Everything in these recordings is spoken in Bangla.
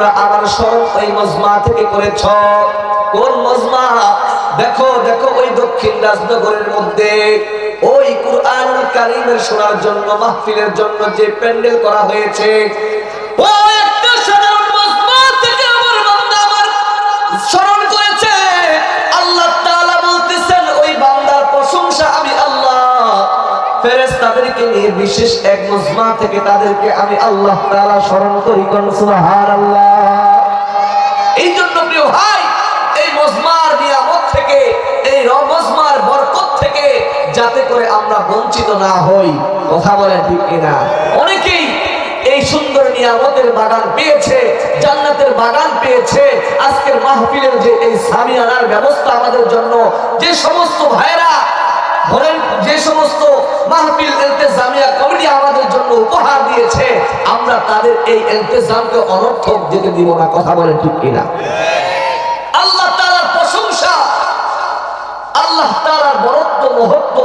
তোমরা আমার স্মরণ ওই মজমা থেকে করেছ। কোন মজমা? দেখো দেখো ওই দক্ষিণ রাজনগরের মধ্যে। ওই কুরআন কারিমের শোনার জন্য, মাহফিলের জন্য যে প্যান্ডেল করা হয়েছে ফেরেশতাদেরকে নিয়ে বিশেষ এক মজমা থেকে তাদেরকে আমি আল্লাহ স্মরণ করি এই জন্য প্রিয় ভাই, এই মজমার থেকে, এই বরকত থেকে যাতে করে আমরা বঞ্চিত না হই, কথা বলে ঠিক কিনা? অনেকেই এই সুন্দর নিয়ামতের বাগান পেয়েছে, জান্নাতের বাগান পেয়েছে, আজকের মাহফিলের যে এই সামিয়ানার ব্যবস্থা আমাদের জন্য, যে সমস্ত ভাইরা ধরেন যে সমস্ত মাহফিল, ইলতেজামিয়া কমিটি আমাদের জন্য উপহার দিয়েছে, আমরা তাদের এই ইলতেজামকে অনর্থক যেতে দিব না, কথা বলেন ঠিক কিনা? আল্লাহ তাআলার প্রশংসা, আল্লাহ তাআলার বরত্ব, মহত্ব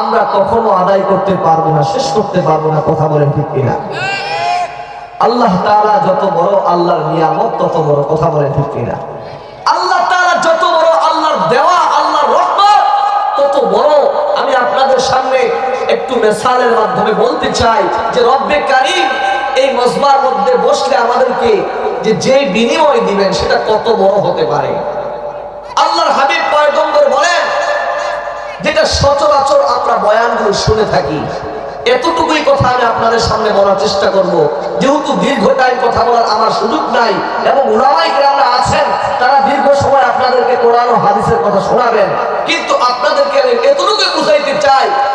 আমরা কখনো আদায় করতে পারব না, শেষ করতে পারব না, কথা বলেন ঠিক কিনা? আল্লাহ তারা যত বড় আল্লাহর নিয়ামত, তত বড়, কথা বলেন ঠিক কিনা? একটু মেসালের মাধ্যমে বলতে চাই যে রব্বে কারিম, এই মজমার মধ্যে বসলে আমাদেরকে যে যে বিনিময় দিবেন সেটা কত বড় হতে পারে। আল্লাহর হাবিব পয়গম্বর বলেন, যেটা সচরাচর আমরা বয়ানগুলো শুনে থাকি, এতটুকুই কথা আমি আপনাদের সামনে বলার চেষ্টা করব। যেহেতু দীর্ঘ টাইম কথা বলার আমার সুযোগ নাই এবং উলামাই আমরা আছেন, তারা দীর্ঘ সময় আপনাদেরকে কোরআন হাদিসের কথা শোনাবেন। কিন্তু আপনাদেরকে আমি এতটুকু বুঝাইতে চাই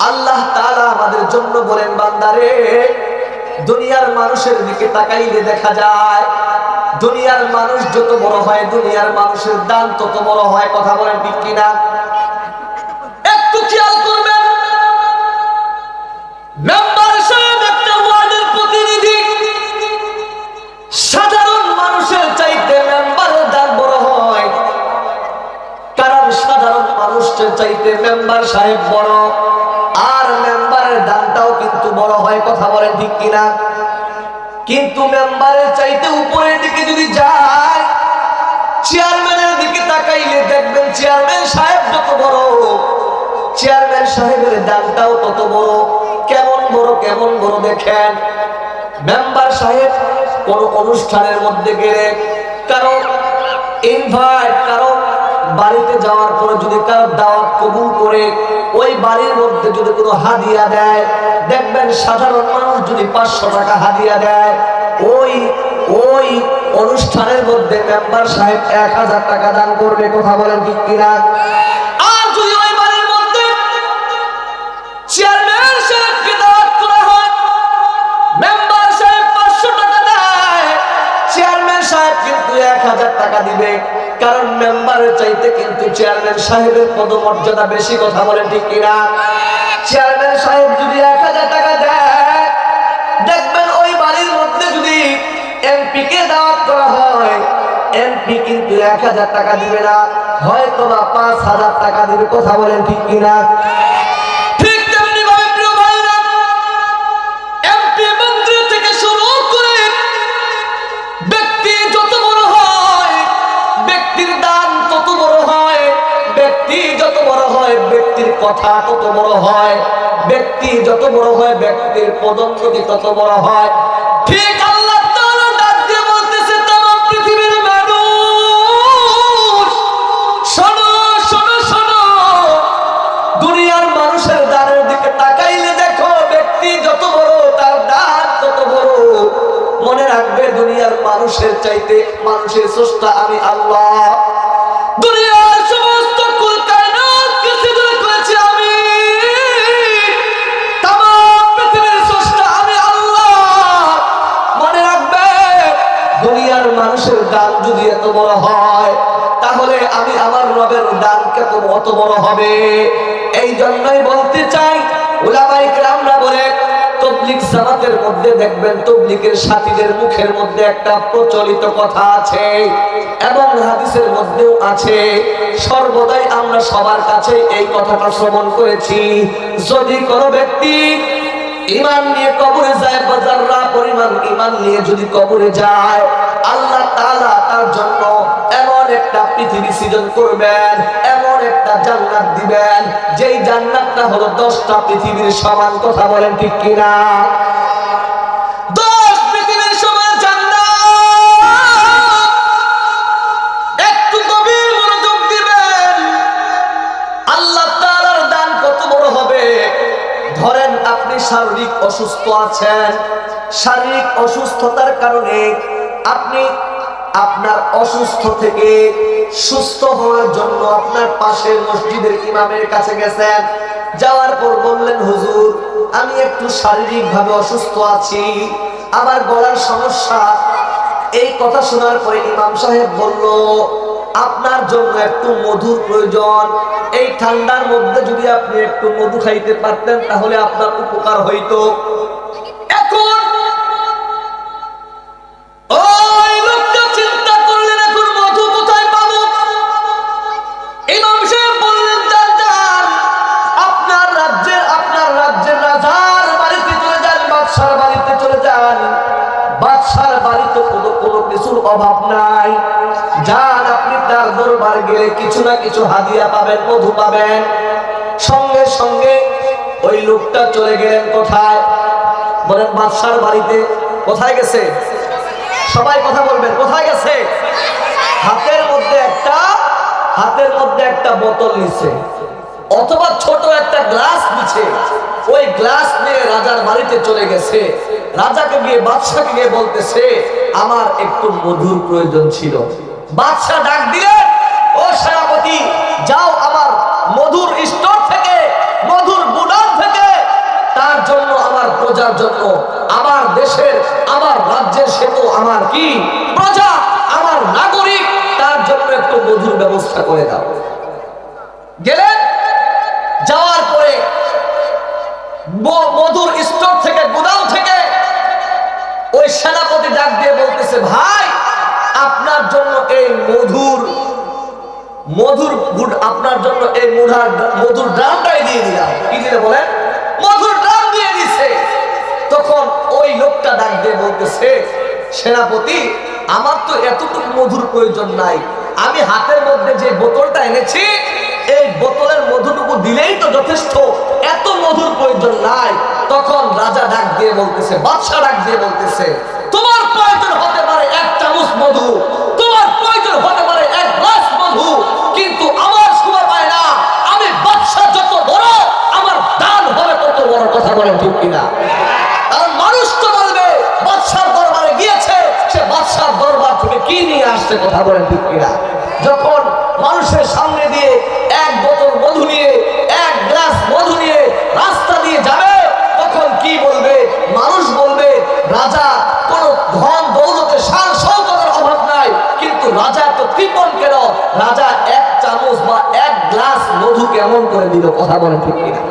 আল্লাহ তাআলা আমাদের জন্য বলেন, বান্দারে, দুনিয়ার মানুষের দিকে তাকাইলে দেখা যায়, দুনিয়ার মানুষ যত বড় হয়, দুনিয়ার মানুষের দান তত বড় হয়। কথা বলেন ঠিক কিনা? একটু খেয়াল করবেন। হয়। সাধারণ মানুষের চাইতে মেম্বার সাহেব বড়। ঠিক কিনা কিন্তু মেম্বারের চাইতে উপরের দিকে যদি যায়, চেয়ারম্যানের দিকে তাকাইলে দেখবেন চেয়ারম্যান সাহেব যত বড়, চেয়ারম্যান সাহেবের দানটাও তত বড়। কেমন বড় কেমন বড় দেখেন। মেম্বার সাহেব কোন অনুষ্ঠানের মধ্যে গেলে কারও ইনভাইট কারও বাড়িতে যাওয়ার পরে যদি কারও দাওয়াত কবুল করে, ওই বাড়ির মধ্যে যদি কোনো হাদিয়া দেয়, দেখবেন সাধারণ মানুষ যদি পাঁচশো টাকা হাদিয়া দেয়, ওই ওই অনুষ্ঠানের মধ্যে মেম্বার সাহেব এক হাজার টাকা দান করবে, কথা বলেন ঠিক কিনা? এক হাজার টাকা দিবে। কারণ মেম্বারের চাইতে কিন্তু চেয়ারম্যান সাহেবের পদমর্যাদা বেশি কথা বলে, ঠিক কিনা? চেয়ারম্যান সাহেব যদি এক হাজার টাকা দেয়, দেখবেন ওই বাড়ির মধ্যে যদি এমপি কে দাওয়াত করা হয় এমপি কিন্তু এক হাজার টাকা দিবে না। হয়তো বা পাঁচ হাজার টাকা দিবে, কথা বলেন ঠিক কিনা? কথা তত বড় হয়, ব্যক্তি যত বড় হয়, ব্যক্তির পদোন্নতি তত বড় হয়। ঠিক আল্লাহ ডাক দিয়ে বলতেছে তামাম পৃথিবীর মানুষ, শোনো শোনো শোনো। দুনিয়ার মানুষের দানের দিকে তাকাইলে দেখো, ব্যক্তি যত বড়, তার দান তত বড়। মনে রাখবে, দুনিয়ার মানুষের চাইতে মানুষের স্রষ্টা আমি আল্লাহ। দুনিয়ার বড় হয়, তাহলে আমি আমার রবের দান কত অত বড় হবে। এই জন্যই বলতে চাই ওলামাই গ্রামরা বলে মধ্যে দেখবেন তবলিকের মুখের মধ্যে একটা প্রচলিত কথা আছে এবং হাদিসের মধ্যেও আছে, সর্বদাই আমরা সবার কাছে এই কথাটা করেছি। যদি কোনো ব্যক্তি ইমান নিয়ে কবরে যায় পরিমাণ ইমান নিয়ে যদি কবরে যায় আল্লাহ তাআলা তার জন্য এমন একটা পৃথিবী সৃজন করবেন, এমন একটা জান্নাত দিবেন, যেই জান্নাতটা হলো দশটা পৃথিবীর সমান, কথা বলেন ঠিক কিনা? ধরেন আপনি শারীরিক অসুস্থ আছেন, শারীরিক অসুস্থতার কারণে আপনি আপনার অসুস্থ থেকে সুস্থ হওয়ার জন্য আপনার পাশের মসজিদের ইমামের কাছে গেছেন। যাওয়ার পর বললেন, হুজুর, আমি একটু শারীরিক ভাবে অসুস্থ আছি। আমার গলার সমস্যা। এই কথা শোনার পরে ইমাম সাহেব বলল, আপনার জন্য একটু মধুর প্রয়োজন। এই ঠান্ডার মধ্যে যদি আপনি একটু মধু খাইতে পারতেন, তাহলে আপনার উপকার হইতো। এখন অভাব নাই। যান, আপনি তার দরবার গেলে কিছু না কিছু হাদিয়া পাবেন, মধু পাবেন। সঙ্গে সঙ্গে ওই লোকটা চলে গেলেন কোথায়? বলেন, বাদশার বাড়িতে কোথায় গেছে? সবাই কথা বলবেন। কোথায় গেছে? হাতের মধ্যে একটা, হাতের মধ্যে একটা বোতল নিছে। অথবা ছোট একটা গ্লাস নিছে। ওই গ্লাস নিয়ে রাজার বাড়িতে চলে গেছে। রাজাকে গিয়ে, বাদশাকে গিয়ে বলতেছে, আমার একটু মধুর প্রয়োজন ছিল। বাদশা ডাক দিলেন, ও সেনাপতি, যাও আমার মধুর স্টোর থেকে, মধুর গুদাম থেকে। তার জন্য আমার প্রজার জন্য আমার দেশের, আমার রাজ্যের সে তো আমার কি? প্রজা, আমার নাগরিক, তার জন্য একটু মধুর ব্যবস্থা করে দাও। গেলেন যাওয়ার পরে মধুর স্টোর থেকে, গুদাম থেকে ওই সেনাপতি ডাক দিয়ে বলতেছে, ভাই, আপনার জন্য এই মধুর মধুর আপনার জন্য এই মধুর মধুর ড্রামটাই দিয়ে দিলাম। কি দিলে বলেন? মধুর ড্রাম দিয়ে দিছে। তখন ওই লোকটা ডাক দিয়ে বলতেছে, সেনাপতি, আমার তো এতটুকু মধুর প্রয়োজন নাই। আমি হাতের মধ্যে যে বোতলটা এনেছি, এই বোতলের মধুটুকু দিলেই তো যথেষ্ট। এত মধুর প্রয়োজন নাই। তখন রাজা ডাক দিয়ে বলতেছে, বাদশাহ ডাক দিয়ে বলতেছে, তোমার প্রয়োজন হতে পারে এক চামচ মধু, তোমার প্রয়োজন হতে পারে এক গ্লাস মধু, কিন্তু আমার সময় পায় না। আমি বাদশাহ যত বড়, আমার দান হবে তত বড় কথা বলেন ঠিক কিনা? আসছে কথা বলেন ঠিক কিনা? যখন মানুষের সামনে দিয়ে এক বোতল মধু নিয়ে, এক গ্লাস মধু নিয়ে রাস্তা দিয়ে যাবে, তখন কি বলবে? মানুষ বলবে, রাজা, কোন ধন দৌলতে সার শৌকতের অভাব নাই। কিন্তু রাজা তো কৃপণ কেন? রাজা এক চামচ বা এক গ্লাস মধু কেমন করে দিল? কথা বলেন ঠিক কিনা?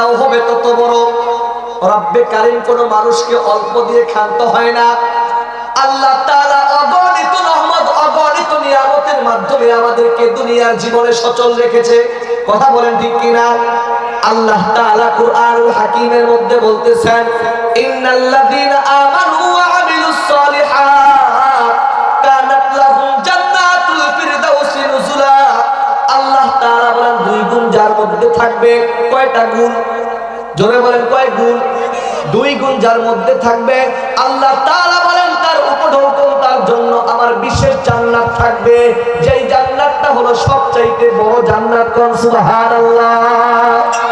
দানটাও হবে তত বড়। রব্বে কারিম কোনো মানুষকে অল্প দিয়ে ক্ষান্ত হয় না। আল্লাহ তারা অগণিত রহমত, অগণিত নিয়ামতের মাধ্যমে আমাদেরকে দুনিয়ার জীবনে সচল রেখেছে। কথা বলেন ঠিক কিনা? আল্লাহ তাআলা কুরআনুল হাকিমের মধ্যে বলতেছেন, ইন্নাল্লাযীনা আমানু থাকবে কয়টা গুণ? জোরে বলেন কয় গুণ? দুই গুণ যার মধ্যে থাকবে, আল্লাহ তাআলা বলেন তার উপঢৌকন তার জন্য আমার বিশেষ জান্নাত থাকবে। যেই জান্নাতটা হলো সবচাইতে বড় জান্নাত কোন? সুবহানাল্লাহ।